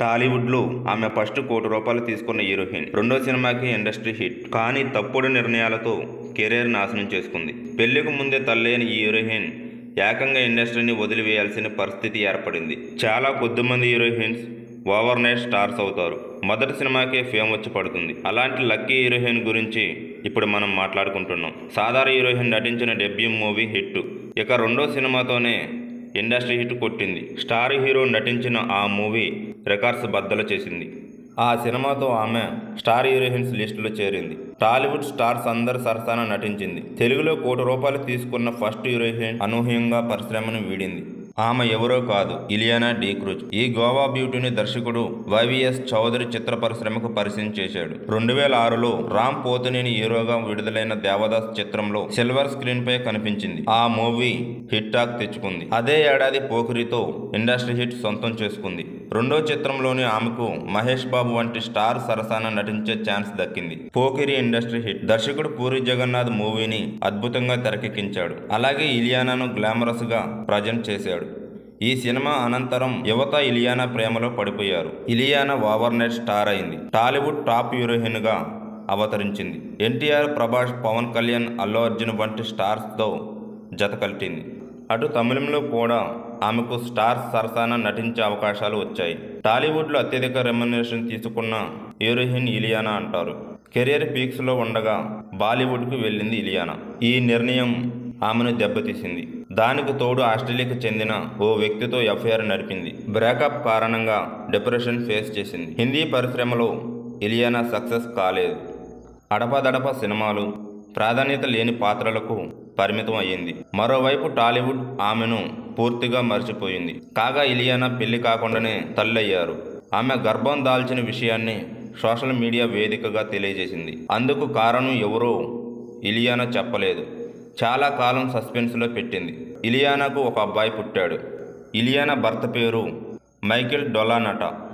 టాలీవుడ్లో ఆమె ఫస్ట్ కోటి రూపాయలు తీసుకున్న హీరోయిన్. రెండో సినిమాకి ఇండస్ట్రీ హిట్. కానీ తప్పుడు నిర్ణయాలతో కెరీర్ నాశనం చేసుకుంది. పెళ్ళికి ముందే తల్లైన ఈ హీరోయిన్ ఏకంగా ఇండస్ట్రీని వదిలివేయాల్సిన పరిస్థితి ఏర్పడింది. చాలా కొద్దిమంది హీరోయిన్స్ ఓవర్ నైట్ స్టార్స్ అవుతారు. మొదటి సినిమాకే ఫేమ్ వచ్చి పడుతుంది. అలాంటి లక్కీ హీరోయిన్ గురించి ఇప్పుడు మనం మాట్లాడుకుంటున్నాం. సాధారణ హీరోయిన్ నటించిన డెబ్యూ మూవీ హిట్. ఇక రెండో సినిమాతోనే ఇండస్ట్రీ హిట్ కొట్టింది. స్టార్ హీరో నటించిన ఆ మూవీ రికార్డ్స్ బద్దలు చేసింది. ఆ సినిమాతో ఆమె స్టార్ హీరోయిన్స్ లిస్టులో చేరింది. టాలీవుడ్ స్టార్స్ అందరు సరసాన నటించింది. తెలుగులో కోటి రూపాయలు తీసుకున్న ఫస్ట్ హీరోయిన్ అనూహ్యంగా పరిశ్రమను వీడింది. ఆమె ఎవరో కాదు ఇలియానా డీ క్రూజ్. ఈ గోవా బ్యూటీని దర్శకుడు వైవిఎస్ చౌదరి చిత్ర పరిశ్రమకు పరిచయం చేశాడు. రెండు వేల ఆరులో రామ్ పోతునేని హీరోగా విడుదలైన దేవదాస్ చిత్రంలో సిల్వర్ స్క్రీన్ పై కనిపించింది. ఆ మూవీ హిట్ టాక్ తెచ్చుకుంది. అదే ఏడాది పోకిరితో ఇండస్ట్రీ హిట్ సొంతం చేసుకుంది. రెండో చిత్రంలోని ఆమెకు మహేష్ బాబు వంటి స్టార్ సరసాన నటించే ఛాన్స్ దక్కింది. Pokiri industry hit. దర్శకుడు పూరి జగన్నాథ్ మూవీని అద్భుతంగా తెరకెక్కించాడు. అలాగే ఇలియానాను గ్లామరస్గా ప్రజెంట్ చేశాడు. ఈ సినిమా అనంతరం యువత ఇలియానా ప్రేమలో పడిపోయారు. ఇలియానా ఓవర్ నైట్ స్టార్ అయింది. టాలీవుడ్ టాప్ హీరోయిన్గా అవతరించింది. ఎన్టీఆర్ ప్రభాస్ పవన్ కళ్యాణ్ అల్లు అర్జున్ వంటి స్టార్స్తో జత కలిపింది. అటు తమిళంలో కూడా ఆమెకు స్టార్ సరసాన నటించే అవకాశాలు వచ్చాయి. టాలీవుడ్లో అత్యధిక రెమ్యునరేషన్ తీసుకున్న హీరోయిన్ ఇలియానా అంటారు. కెరీర్ పీక్స్లో ఉండగా బాలీవుడ్కు వెళ్ళింది ఇలియానా. ఈ నిర్ణయం ఆమెను దెబ్బతీసింది. దానికి తోడు ఆస్ట్రేలియాకు చెందిన ఓ వ్యక్తితో ఎఫ్ఐఆర్ నడిపింది. బ్రేకప్ కారణంగా డిప్రెషన్ ఫేస్ చేసింది. హిందీ పరిశ్రమలో ఇలియానా సక్సెస్ కాలేదు. అడపదడప సినిమాలు ప్రాధాన్యత లేని పాత్రలకు పరిమితం అయ్యింది. మరోవైపు టాలీవుడ్ ఆమెను పూర్తిగా మర్చిపోయింది. కాగా ఇలియానా పెళ్ళి కాకుండానే తల్లయ్యారు. ఆమె గర్భం దాల్చిన విషయాన్ని సోషల్ మీడియా వేదికగా తెలియజేసింది. అందుకు కారణం ఎవరో ఇలియానా చెప్పలేదు. చాలా కాలం సస్పెన్స్లో పెట్టింది. ఇలియానాకు ఒక అబ్బాయి పుట్టాడు. ఇలియానా భర్త పేరు మైకేల్ డొలానట.